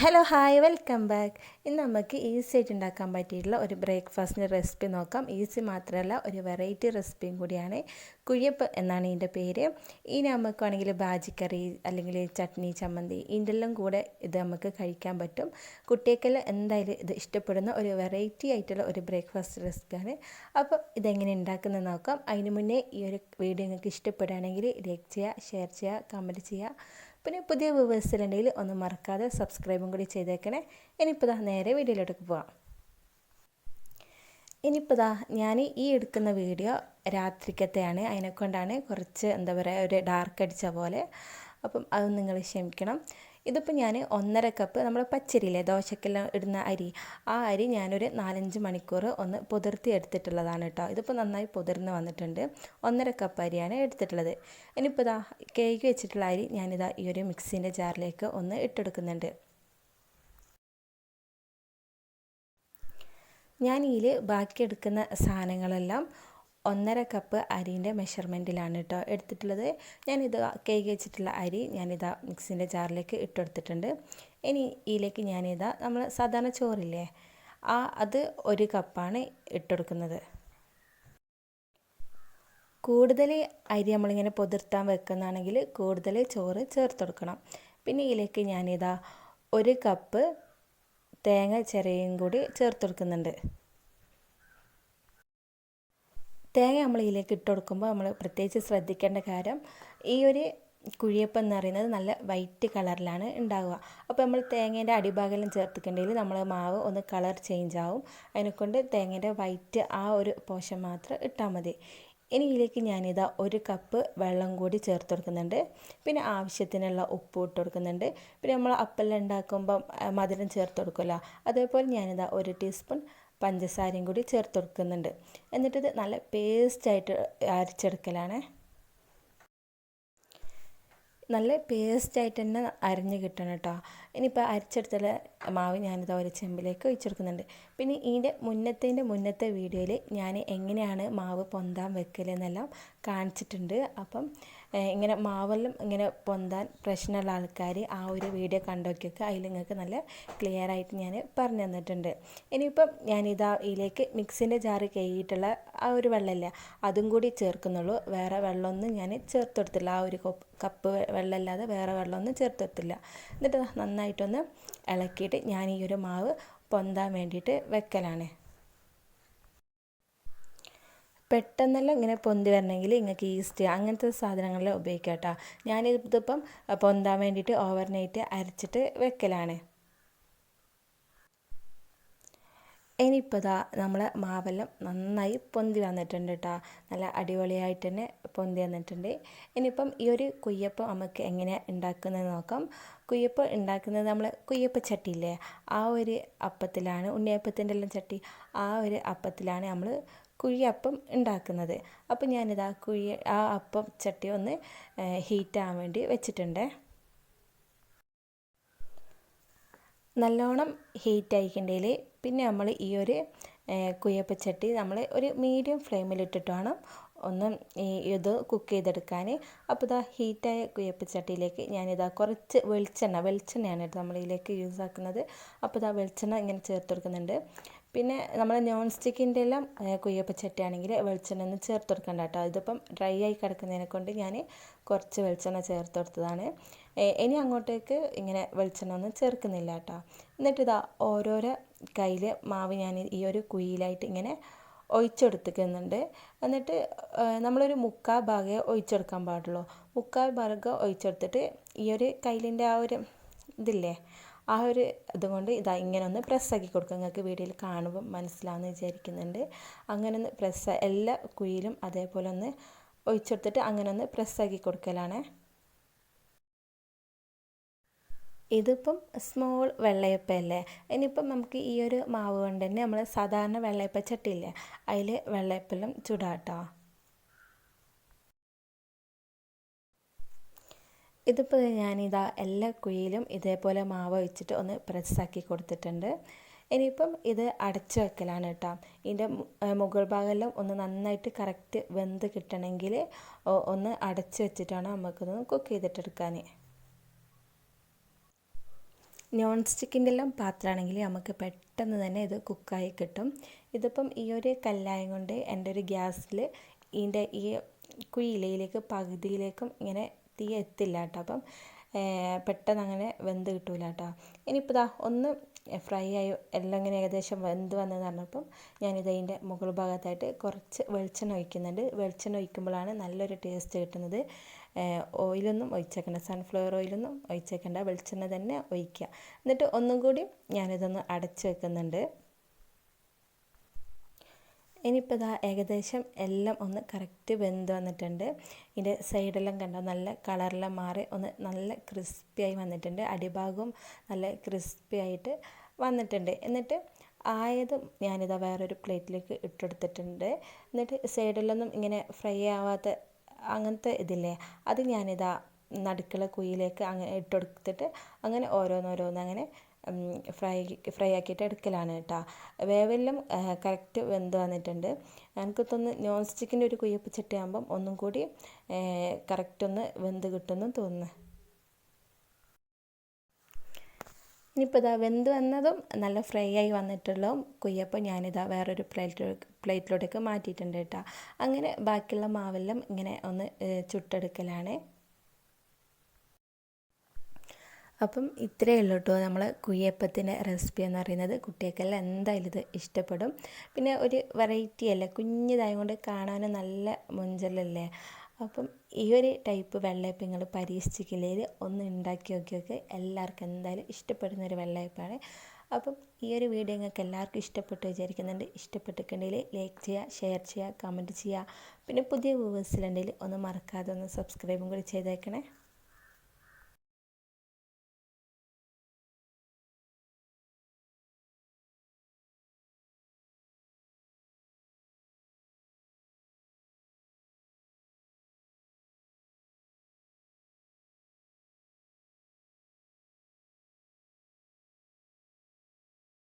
Hello hi welcome back ഇന്ന് നമുക്ക് easy ആയിട്ട് ഉണ്ടാക്കാൻ പറ്റിയിട്ടുള്ള ഒരു ബ്രേക്ക്ഫാസ്റ്റിന്റെ റെസിപ്പി നോക്കാം. ഈസി മാത്രമല്ല ഒരു വെറൈറ്റി റെസിപ്പിയും കൂടിയാണ്. കുഴിയപ്പ് എന്നാണ് ഇതിന്റെ പേര്. ഇനി നമുക്ക് വേണമെങ്കിൽ ബാജിക്കറി അല്ലെങ്കിൽ ചട്നി ചമ്മന്തി ഇതിന്റെ എല്ലാം കൂടെ ഇത് നമുക്ക് കഴിക്കാൻ പറ്റും. കുട്ടികൾക്കെല്ലാം എന്തായാലും ഇത് ഇഷ്ടപ്പെടുന്ന ഒരു വെറൈറ്റി ആയിട്ടുള്ള ഒരു ബ്രേക്ക്ഫാസ്റ്റ് റെസിപ്പിയാണ് അപ്പോൾ ഇതെങ്ങനെ ഉണ്ടാക്കുന്നത് നോക്കാം. അതിന് മുന്നേ ഈ ഒരു വീഡിയോ നിങ്ങൾക്ക് ഇഷ്ടപ്പെടുകയാണെങ്കിൽ ലൈക്ക് ചെയ്യുക ഷെയർ ചെയ്യുക കമന്റ് ചെയ്യുക. പിന്നെ പുതിയ വ്യൂവേഴ്സിലുണ്ടെങ്കിൽ ഒന്ന് മറക്കാതെ സബ്സ്ക്രൈബും കൂടി ചെയ്തേക്കണേ. ഇനിയിപ്പോൾ ദാ നേരെ വീഡിയോയിലോട്ട് പോവാം. ഇനിയിപ്പോൾ ദാ ഞാൻ ഈ എടുക്കുന്ന വീഡിയോ രാത്രിക്കത്തെയാണ്. അതിനെക്കൊണ്ടാണ് കുറച്ച് എന്താ പറയുക ഒരു ഡാർക്ക് അടിച്ച പോലെ. അപ്പം അത് നിങ്ങൾ ക്ഷമിക്കണം. ഇതിപ്പോൾ ഞാൻ ഒന്നര കപ്പ് നമ്മൾ പച്ചരിയില്ലേ ദോശക്കെല്ലാം ഇടുന്ന അരി. ആ അരി ഞാനൊരു നാലഞ്ച് മണിക്കൂർ ഒന്ന് പുതിർത്തി എടുത്തിട്ടുള്ളതാണ് കേട്ടോ ഇതിപ്പോൾ നന്നായി പുതിർന്ന് വന്നിട്ടുണ്ട്. ഒന്നര കപ്പ് അരിയാണ് എടുത്തിട്ടുള്ളത്. ഇനിയിപ്പോൾ ഇതാ കേക്ക് വെച്ചിട്ടുള്ള അരി ഞാനിതാ ഈ ഒരു മിക്സിന്റെ ജാറിലേക്ക് ഒന്ന് ഇട്ടെടുക്കുന്നുണ്ട്. ഞാൻ ബാക്കി എടുക്കുന്ന സാധനങ്ങളെല്ലാം ഒന്നര കപ്പ് അരിന്റെ മെഷർമെന്റിലാണ് കേട്ടോ എടുത്തിട്ടുള്ളത്. ഞാനിത് കേക്ക് വെച്ചിട്ടുള്ള അരി ഞാനിതാ മിക്സിന്റെ ജാറിലേക്ക് ഇട്ടെടുത്തിട്ടുണ്ട് ഇനി ഇതിലേക്ക് ഞാനിതാ നമ്മൾ സാധാരണ ചോറില്ലേ ആ അത് ഒരു കപ്പാണ് ഇട്ടെടുക്കുന്നത് കൂടുതൽ അരി നമ്മളിങ്ങനെ പൊതിർത്താൻ വെക്കുന്നതാണെങ്കിൽ കൂടുതൽ ചോറ് ചേർത്തെടുക്കണം പിന്നെ ഇതിലേക്ക് ഞാനിതാ ഒരു കപ്പ് തേങ്ങ ചിരയും കൂടി ചേർത്തെടുക്കുന്നുണ്ട് തേങ്ങ നമ്മൾ ഇതിലേക്ക് ഇട്ട് കൊടുക്കുമ്പോൾ നമ്മൾ പ്രത്യേകിച്ച് ശ്രദ്ധിക്കേണ്ട കാര്യം ഈ ഒരു കുഴിയപ്പം എന്ന് പറയുന്നത് നല്ല വൈറ്റ് കളറിലാണ് ഉണ്ടാവുക. അപ്പോൾ നമ്മൾ തേങ്ങേന്റെ അടിഭാഗം ചേർത്തിട്ടുണ്ടെങ്കിൽ നമ്മൾ മാവ് ഒന്ന് കളർ ചേഞ്ച് ആവും. അതിനെക്കൊണ്ട് തേങ്ങേന്റെ വൈറ്റ് ആ ഒരു പോഷൻ മാത്രം ഇട്ടാൽ മതി. ഇനി ഇതിലേക്ക് ഞാനിതാ ഒരു കപ്പ് വെള്ളം കൂടി ചേർത്ത് കൊടുക്കുന്നുണ്ട്. പിന്നെ ആവശ്യത്തിനുള്ള ഉപ്പ് ഇട്ട് കൊടുക്കുന്നുണ്ട്. പിന്നെ നമ്മൾ അപ്പെല്ലാം ഉണ്ടാക്കുമ്പം മധുരം ചേർത്ത് കൊടുക്കുമല്ലോ. അതേപോലെ ഞാനിതാ ഒരു ടീസ്പൂൺ പഞ്ചസാരയും കൂടി ചേർത്ത് കൊടുക്കുന്നുണ്ട്. എന്നിട്ടിത് നല്ല പേസ്റ്റായിട്ട് അരച്ചെടുക്കലാണ്. നല്ല പേസ്റ്റായിട്ട് തന്നെ അരിഞ്ഞ് കിട്ടണം കേട്ടോ. ഇനിയിപ്പോൾ അരച്ചെടുത്തുള്ള മാവ് ഞാനിത് ഒരു ചെമ്പിലേക്ക് ഒഴിച്ചെടുക്കുന്നുണ്ട് പിന്നെ ഇതിന്റെ മുന്നത്തേന്റെ മുന്നത്തെ വീഡിയോയിൽ ഞാൻ എങ്ങനെയാണ് മാവ് പൊന്താൻ വെക്കലെന്നെല്ലാം കാണിച്ചിട്ടുണ്ട്. അപ്പം ഇങ്ങനെ മാവെല്ലാം ഇങ്ങനെ പൊന്താൻ പ്രശ്നമുള്ള ആൾക്കാർ ആ ഒരു വീഡിയോ കണ്ടോക്കിയൊക്കെ അതിൽ നിങ്ങൾക്ക് നല്ല ക്ലിയർ ആയിട്ട് ഞാൻ പറഞ്ഞു തന്നിട്ടുണ്ട്. ഇനിയിപ്പം ഞാനിതാ ഇതിലേക്ക് മിക്സിന്റെ ജാറ് കഴുകിയിട്ടുള്ള ആ ഒരു വെള്ളമില്ല അതും കൂടി ചേർക്കുന്നുള്ളൂ. വേറെ വെള്ളമൊന്നും ഞാൻ ചേർത്ത് കൊടുത്തില്ല ആ ഒരു കപ്പ് വെള്ളമല്ലാതെ വേറെ വെള്ളമൊന്നും ചേർത്ത് കൊടുത്തില്ല എന്നിട്ട് നന്നായിട്ടൊന്ന് ഇളക്കിയിട്ട് ഞാൻ ഈ ഒരു മാവ് പൊന്താൻ വേണ്ടിയിട്ട് വെക്കലാണ്. പെട്ടെന്നെല്ലാം ഇങ്ങനെ പൊന്തി വരണമെങ്കിൽ നിങ്ങൾക്ക് ഈസ്റ്റ് അങ്ങനത്തെ സാധനങ്ങളെല്ലാം ഉപയോഗിക്കാം കേട്ടോ ഞാനിതിപ്പം പൊന്താൻ വേണ്ടിയിട്ട് ഓവർനൈറ്റ് അരച്ചിട്ട് വെക്കലാണ്. ഇനിയിപ്പോൾ ഇതാ നമ്മളെ മാവെല്ലാം നന്നായി പൊന്തി വന്നിട്ടുണ്ട് കേട്ടോ നല്ല അടിപൊളിയായിട്ട് തന്നെ പൊന്തി വന്നിട്ടുണ്ട്. ഇനിയിപ്പം ഈ ഒരു കുയ്യപ്പം നമുക്ക് എങ്ങനെയാണ് ഉണ്ടാക്കുന്നത് നോക്കാം. കുയ്യപ്പം ഉണ്ടാക്കുന്നത് നമ്മൾ കുയ്യപ്പ ചട്ടിയില്ലേ? ആ ഒരു അപ്പത്തിലാണ് ഉണ്ണിയപ്പത്തിന്റെ എല്ലാം ചട്ടി ആ ഒരു അപ്പത്തിലാണ് നമ്മൾ കുഴിയപ്പം ഉണ്ടാക്കുന്നത്. അപ്പം ഞാനിതാ കുഴി ആ അപ്പം ചട്ടി ഒന്ന് ഹീറ്റാകാൻ വേണ്ടി വെച്ചിട്ടുണ്ട്. നല്ലോണം ഹീറ്റ് പിന്നെ നമ്മൾ ഈ ഒരു കുയ്യപ്പച്ചട്ടി നമ്മൾ ഒരു മീഡിയം ഫ്ലെയിമിലിട്ടിട്ടാണ് ഒന്ന് ഇത് കുക്ക് ചെയ്തെടുക്കാൻ. അപ്പോൾ ഇതാ ഹീറ്റായ കുയ്യപ്പച്ചട്ടിയിലേക്ക് ഞാനിതാ കുറച്ച് വെളിച്ചെണ്ണ വെളിച്ചെണ്ണയാണ് നമ്മൾ ഇതിലേക്ക് യൂസ് ആക്കുന്നത്. അപ്പോൾ ഇതാ വെളിച്ചെണ്ണ ഇങ്ങനെ ചേർത്ത് കൊടുക്കുന്നുണ്ട് പിന്നെ നമ്മൾ നോൺ സ്റ്റിക്കിന്റെ എല്ലാം കുയ്യപ്പച്ചട്ടിയാണെങ്കിൽ വെളിച്ചെണ്ണ ഒന്നും ചേർത്ത് കൊടുക്കണ്ട കേട്ടോ. ഇതിപ്പം ഡ്രൈ ആയി കിടക്കുന്നതിനെ കൊണ്ട് ഞാൻ കുറച്ച് വെളിച്ചെണ്ണ ചേർത്ത് കൊടുത്തതാണ്. ഇനി അങ്ങോട്ടേക്ക് ഇങ്ങനെ വെളിച്ചെണ്ണ ഒന്നും ചേർക്കുന്നില്ല കേട്ടോ. എന്നിട്ട് ഇതാ ഓരോരോ കയ്യിൽ മാവ് ഞാൻ ഈ ഒരു കുയിലായിട്ട് ഇങ്ങനെ ഒഴിച്ചെടുത്തിക്കുന്നുണ്ട്. എന്നിട്ട് നമ്മളൊരു മുക്കാൽ ഭാഗമേ ഒഴിച്ചെടുക്കാൻ പാടുള്ളൂ. മുക്കാൽ ഭാഗം ഒഴിച്ചെടുത്തിട്ട് ഈ ഒരു കയ്യിലിന്റെ ആ ഒരു ഇതില്ലേ ആ ഒരു ഇതുകൊണ്ട് ഇതാ ഇങ്ങനെ ഒന്ന് പ്രസ്സാക്കി കൊടുക്കുക നിങ്ങൾക്ക് വീഡിയോയിൽ കാണുമ്പോൾ മനസ്സിലാവുമെന്ന് വിചാരിക്കുന്നുണ്ട്. അങ്ങനെ ഒന്ന് പ്രസ് എല്ലാ കുയിലും അതേപോലെ ഒന്ന് ഒഴിച്ചെടുത്തിട്ട് അങ്ങനെ ഒന്ന് പ്രസ്സാക്കി കൊടുക്കലാണ്. ഇതിപ്പം സ്മോൾ വെള്ളയപ്പല്ലേ ഇനിയിപ്പം നമുക്ക് ഈ ഒരു മാവ് കൊണ്ട് തന്നെ നമ്മൾ സാധാരണ വെള്ളയപ്പ ചട്ടിയില്ലേ അതിൽ വെള്ളയപ്പെല്ലാം ചുടാട്ടോ. ഇതിപ്പോൾ ഞാനിതാ എല്ലാ കുഴിയിലും ഇതേപോലെ മാവ് വെച്ചിട്ട് ഒന്ന് പ്രസ്സാക്കി കൊടുത്തിട്ടുണ്ട്. ഇനിയിപ്പം ഇത് അടച്ചു വെക്കലാണ് കേട്ടോ. ഇതിന്റെ മുകൾ ഭാഗമെല്ലാം ഒന്ന് നന്നായിട്ട് കറക്റ്റ് വെന്ത് കിട്ടണമെങ്കിൽ ഒന്ന് അടച്ചു വെച്ചിട്ടാണ് നമുക്കിതൊന്ന് കുക്ക് ചെയ്തിട്ടെടുക്കാൻ നോൺ സ്റ്റിക്കിന്റെ എല്ലാം പാത്രമാണെങ്കിൽ നമുക്ക് പെട്ടെന്ന് തന്നെ ഇത് കുക്കായി കിട്ടും. ഇതിപ്പം ഈ ഒരു കല്ലായം കൊണ്ട് എന്റെ ഒരു ഗ്യാസിൽ ഇതിന്റെ ഈ കുയിലയിലേക്ക് പകുതിയിലേക്കും ഇങ്ങനെ തീ എത്തില്ല കേട്ടോ അപ്പം പെട്ടെന്ന് അങ്ങനെ വെന്ത് കിട്ടൂല കേട്ടോ ഇനിയിപ്പോൾ ഇതാ ഒന്ന് ഫ്രൈ ആയി എല്ലാം ഇങ്ങനെ ഏകദേശം വെന്ത് വന്നെന്ന് പറഞ്ഞപ്പം ഞാനിത് അതിന്റെ മുകൾ ഭാഗത്തായിട്ട് കുറച്ച് വെളിച്ചെണ്ണ ഒഴിക്കുന്നുണ്ട്. വെളിച്ചെണ്ണ ഒഴിക്കുമ്പോഴാണ് നല്ലൊരു ടേസ്റ്റ് കിട്ടുന്നത്. ഓയിലൊന്നും ഒഴിച്ചേക്കണ്ട. സൺഫ്ലവർ ഓയിലൊന്നും ഒഴിച്ചേക്കണ്ട. വെളിച്ചെണ്ണ തന്നെ ഒഴിക്കുക. എന്നിട്ട് ഒന്നും കൂടി ഞാനിതൊന്ന് അടച്ച് വെക്കുന്നുണ്ട്. ഇനിയിപ്പോൾ ഇതാ ഏകദേശം എല്ലാം ഒന്ന് കറക്റ്റ് വെന്ത് വന്നിട്ടുണ്ട്. ഇതിന്റെ സൈഡെല്ലാം കണ്ടോ? നല്ല കളറെല്ലാം മാറി ഒന്ന് നല്ല ക്രിസ്പി ആയി വന്നിട്ടുണ്ട്. അടിഭാഗവും നല്ല ക്രിസ്പി ആയിട്ട് വന്നിട്ടുണ്ട്. എന്നിട്ട് ആയതും ഞാനിതാ വേറൊരു പ്ലേറ്റിലേക്ക് ഇട്ടെടുത്തിട്ടുണ്ട്. എന്നിട്ട് സൈഡിലൊന്നും ഇങ്ങനെ ഫ്രൈ ആവാത്ത അങ്ങനത്തെ ഇതില്ലേ? അത് ഞാനിതാ നടുക്കുള്ള കുയിലേക്ക് അങ്ങനെ ഇട്ടെടുത്തിട്ട് അങ്ങനെ ഓരോന്നോരോന്ന് അങ്ങനെ ഫ്രൈ ഫ്രൈ ആക്കിയിട്ട് എടുക്കലാണ് കേട്ടോ. വേവെല്ലാം കറക്റ്റ് വെന്ത് വന്നിട്ടുണ്ട്. എനിക്ക് തോന്നുന്നു നോൺ സ്റ്റിക്കിന്റെ ഒരു കുയ്യപ്പ് ചട്ടിയാകുമ്പം ഒന്നും കൂടി കറക്റ്റ് ഒന്ന് വെന്ത് കിട്ടുമെന്ന് തോന്നുന്നു. ഇനിയിപ്പോൾ ഇതാ വെന്ത് വന്നതും നല്ല ഫ്രൈ ആയി വന്നിട്ടുള്ള കുയ്യപ്പം ഞാനിതാ വേറൊരു പ്ലേറ്റ് പ്ലേറ്റിലോട്ടേക്ക് മാറ്റിയിട്ടുണ്ട് കേട്ടോ. അങ്ങനെ ബാക്കിയുള്ള മാവെല്ലാം ഇങ്ങനെ ഒന്ന് ചുട്ടെടുക്കലാണ്. അപ്പം ഇത്രയേ ഉള്ളൂ കേട്ടോ നമ്മൾ കുയ്യപ്പത്തിന്റെ റെസിപ്പി എന്ന് പറയുന്നത്. കുട്ടികൾക്കെല്ലാം എന്തായാലും ഇത് ഇഷ്ടപ്പെടും. പിന്നെ ഒരു വെറൈറ്റി അല്ലേ കുഞ്ഞിതായതുകൊണ്ട് കാണാനും നല്ല മുഞ്ചലല്ലേ? അപ്പം ഈ ഒരു ടൈപ്പ് വെള്ളയപ്പം നിങ്ങൾ പരീക്ഷിച്ചില്ലെങ്കിൽ ഒന്ന് ഉണ്ടാക്കി നോക്കിയൊക്കെ എല്ലാവർക്കും എന്തായാലും ഇഷ്ടപ്പെടുന്ന ഒരു വെള്ളയപ്പാണ് അപ്പം ഈ ഒരു വീഡിയോ നിങ്ങൾക്ക് എല്ലാവർക്കും ഇഷ്ടപ്പെട്ടു വിചാരിക്കുന്നുണ്ട്. ഇഷ്ടപ്പെട്ടിട്ടുണ്ടെങ്കിൽ ലൈക്ക് ചെയ്യുക ഷെയർ ചെയ്യുക കമന്റ് ചെയ്യുക. പിന്നെ പുതിയ വ്യൂവേഴ്സിലുണ്ടെങ്കിൽ ഒന്ന് മറക്കാതെ ഒന്ന് സബ്സ്ക്രൈബും കൂടി ചെയ്തേക്കണേ.